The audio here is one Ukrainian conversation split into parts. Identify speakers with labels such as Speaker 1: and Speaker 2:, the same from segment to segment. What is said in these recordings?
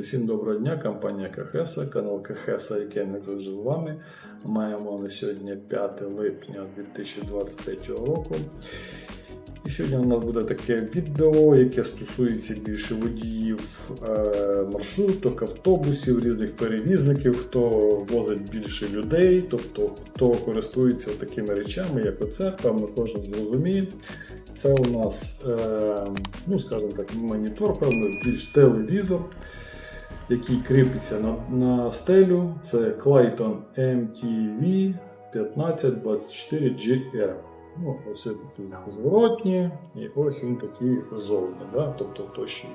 Speaker 1: Усім доброго дня, компанія Кахеса, канал Кахеса, який як завжди з вами. Маємо на сьогодні 5 липня 2023 року. І сьогодні у нас буде таке відео, яке стосується більше водіїв е, маршруток, автобусів, різних перевізників, хто возить більше людей, тобто хто користується такими речами, як оце, певно, кожен зрозуміє. Це у нас, е, ну скажімо так, монітор, певно, більш телевізор, який кріпиться на, на стелю. Це Clayton MTV 1524GR. Ну, ось такий зворотні, і ось він такий зовні, да? тобто тощий.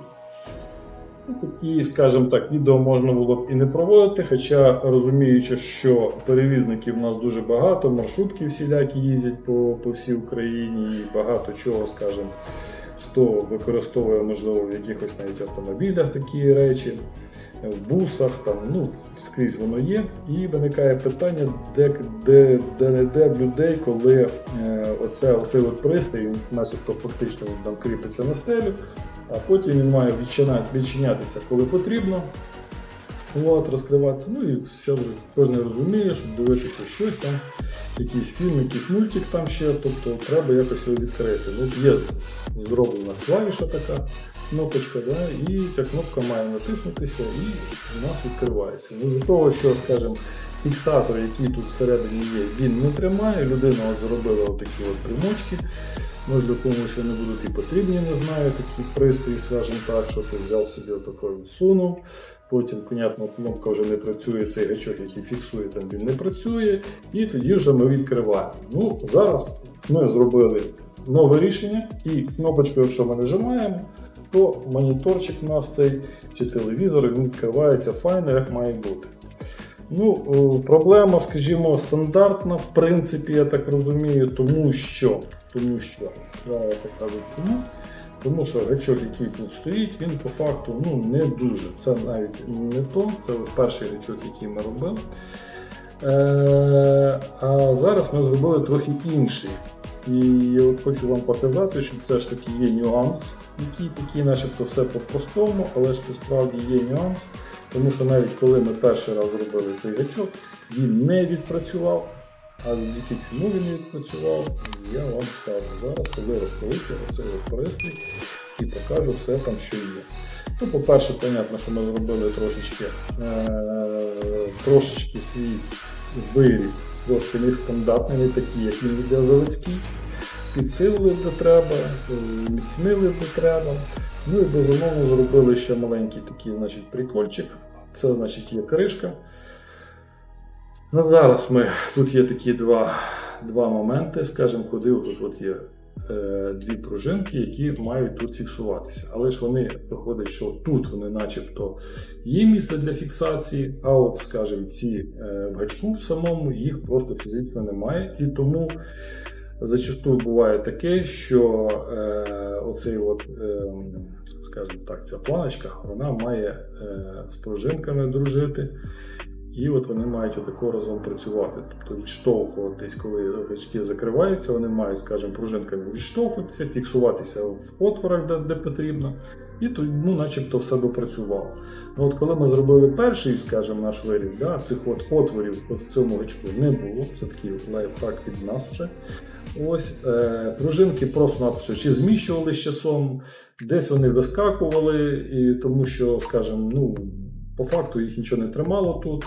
Speaker 1: Ну, Такі, скажімо так, відео можна було б і не проводити, хоча розуміючи, що перевізників у нас дуже багато, маршрутки всілякі їздять по, по всій Україні, і багато чого, скажімо, хто використовує, можливо, в якихось навіть автомобілях такі речі, в бусах, там, ну, скрізь воно є. І виникає питання, де, де, де не де в людей, коли е, оце, оцей от пристрій, начебто фактично він там кріпиться на стелю, а потім він має відчиняти, відчинятися, коли потрібно. От, розкривати. Ну і все, кожен розуміє, щоб дивитися щось там, якийсь фільм, якийсь мультик там ще, тобто треба якось його відкрити. Ну, є зроблена клавіша така, кнопочка, да, і ця кнопка має натиснутися і у нас відкривається. Ну, з того, що, скажімо, фіксатор, який тут всередині є, він не тримає, людина зробила отакі от примочки. Може комусь вони будуть і потрібні, не знаю, такі пристрої, скажімо так, що ти взяв собі отако відсунув. Потім, понятно, кнопка вже не працює, цей гачок, який фіксує, там він не працює, і тоді вже ми відкриваємо. Ну, зараз ми зробили нове рішення, і кнопочку, якщо ми нажимаємо, то моніторчик у нас цей чи телевізор він відкривається файно, як має бути. Ну, проблема, скажімо, стандартна, в принципі, я так розумію, тому що, тому що, я так кажу, тому, тому що гачок, який тут стоїть, він по факту ну, не дуже. Це навіть не то, це перший гачок, який ми робили. Е, а зараз ми зробили трохи інший. І от хочу вам показати, що це ж таки є нюанс, який такий, начебто, все по-простому, але ж насправді є нюанс. Тому що навіть коли ми перший раз зробили цей гачок, він не відпрацював. А завдяки чому він не відпрацював, я вам скажу зараз, коли розколити оцей пристрій і покажу все там, що є. Ну, по-перше, понятно, що ми зробили трошечки, е- трошечки свій виріб, трошки нестандартний, не такий, як він іде заводський. Підсилили де треба, зміцнили де треба. Ну і безумовно зробили ще маленький такий значить, прикольчик. Це значить є кришка. На зараз ми тут є такі два два моменти, скажімо, куди тут от є дві пружинки, які мають тут фіксуватися. Але ж вони виходить, що тут вони начебто є місце для фіксації, а от, скажімо, ці е, в гачку в самому їх просто фізично немає. І тому зачастую буває таке, що е, оцей от, е, скажімо так, ця планочка вона має е, з пружинками дружити. І от вони мають отако разом працювати. Тобто відштовхуватись, коли гачки закриваються, вони мають, скажімо, пружинками відштовхуватися, фіксуватися в отворах, де, де потрібно, і тому начебто все допрацювало. Ну, от Коли ми зробили перший, скажімо, наш виріб, да, цих от отворів от в цьому гачку не було. Це такий лайфхак від нас вже. Ось е, пружинки просто чи зміщували з часом, десь вони вискакували, і тому що, скажімо, ну. По факту їх нічого не тримало тут.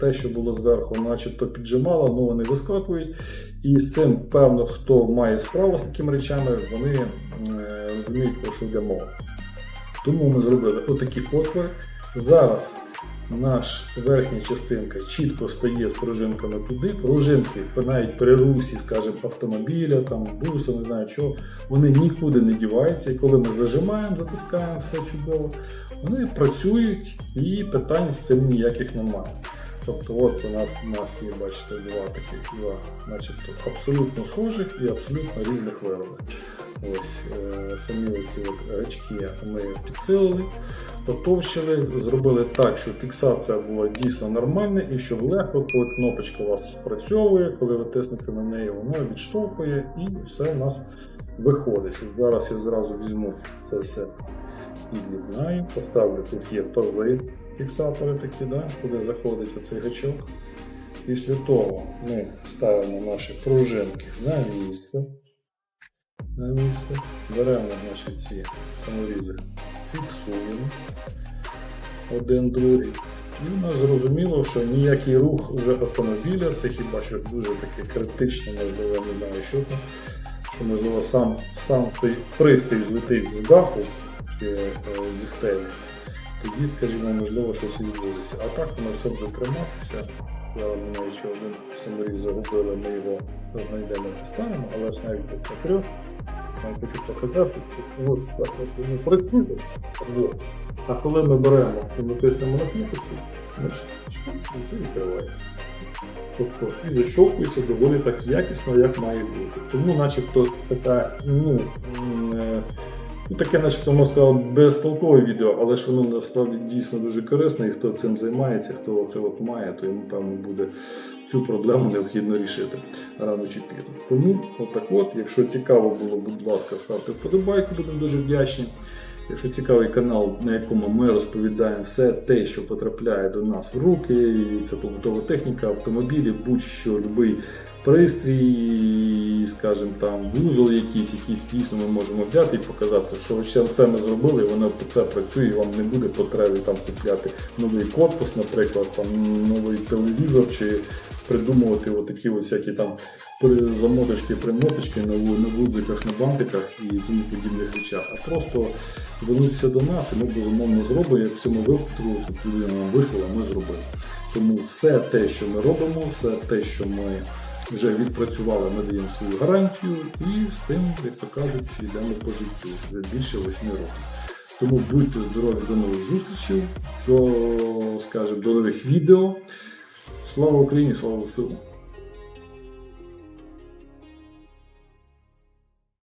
Speaker 1: Те, що було зверху, начебто піджимало, але вони вискакують. І з цим, певно, хто має справу з такими речами, вони е, розуміють, про що йде мова. Тому ми зробили отакі отвори. Зараз наш верхня частинка чітко стає з пружинками туди. Пружинки навіть при русі, скажімо, автомобіля, там, буса, не знаю чого, вони нікуди не діваються. І коли ми зажимаємо, затискаємо все чудово, вони працюють і питань з цим ніяких немає. Тобто от у нас у нас є, бачите, два таких два, начебто абсолютно схожих і абсолютно різних виробів. Ось е, самі ці гачки ми підсилили, потовщили, зробили так, щоб фіксація була дійсно нормальна і щоб легко, коли кнопочка у вас спрацьовує, коли ви тиснете на неї, вона відштовхує і все у нас виходить. Зараз я зразу візьму це все під'єднаю, поставлю, тут є пази, фіксатори такі, да, куди заходить оцей гачок. Після того ми ставимо наші пружинки на місце. На місце. Беремо значить, ці саморізи, фіксуємо один другий. І в нас зрозуміло, що ніякий рух вже автомобіля, це хіба що дуже таке критичне, можливо, я не знаю, що там, що можливо сам, сам цей пристрій злетить з даху чи е, зі стелі. Тоді, скажімо, можливо, щось і відбудеться. А так воно все буде триматися. Зараз ми навіть один саморіз загубили, ми його знайдемо та ставимо, але ж навіть тут накрив. Я хочу показати, що от так от воно працює. А коли ми беремо і ми на кнопочку, значить, і відкривається. Тобто і защовкується доволі так якісно, як має бути. Тому, начебто, така, ну, е, ну, таке, начебто, можна сказати, безтолкове відео, але ж воно насправді дійсно дуже корисне, і хто цим займається, хто це от має, то йому, певно, буде цю проблему необхідно рішити рано чи пізно. Тому, отак от, якщо цікаво було, будь ласка, ставте вподобайку, будемо дуже вдячні. Якщо цікавий канал, на якому ми розповідаємо все те, що потрапляє до нас в руки, це побутова техніка, автомобілі, будь-що, будь-який пристрій, скажімо там, вузол якийсь, якийсь дійсно ми можемо взяти і показати, що це ми зробили, воно це працює, і вам не буде потреби там купляти новий корпус, наприклад, там новий телевізор чи придумувати отакі ось всякі там замоточки, примоточки на, ву- на бантиках і тому подібних речах. А просто звернутися до нас, і ми безумовно зробимо, як в цьому випадку людина нам вислала, ми зробимо. Тому все те, що ми робимо, все те, що ми вже відпрацювали, ми даємо свою гарантію і з тим, як то кажуть, йдемо по життю вже більше 8 років. Тому будьте здорові до нових зустрічей, до, скажімо, до нових відео. Слава Україні, слава ЗСУ!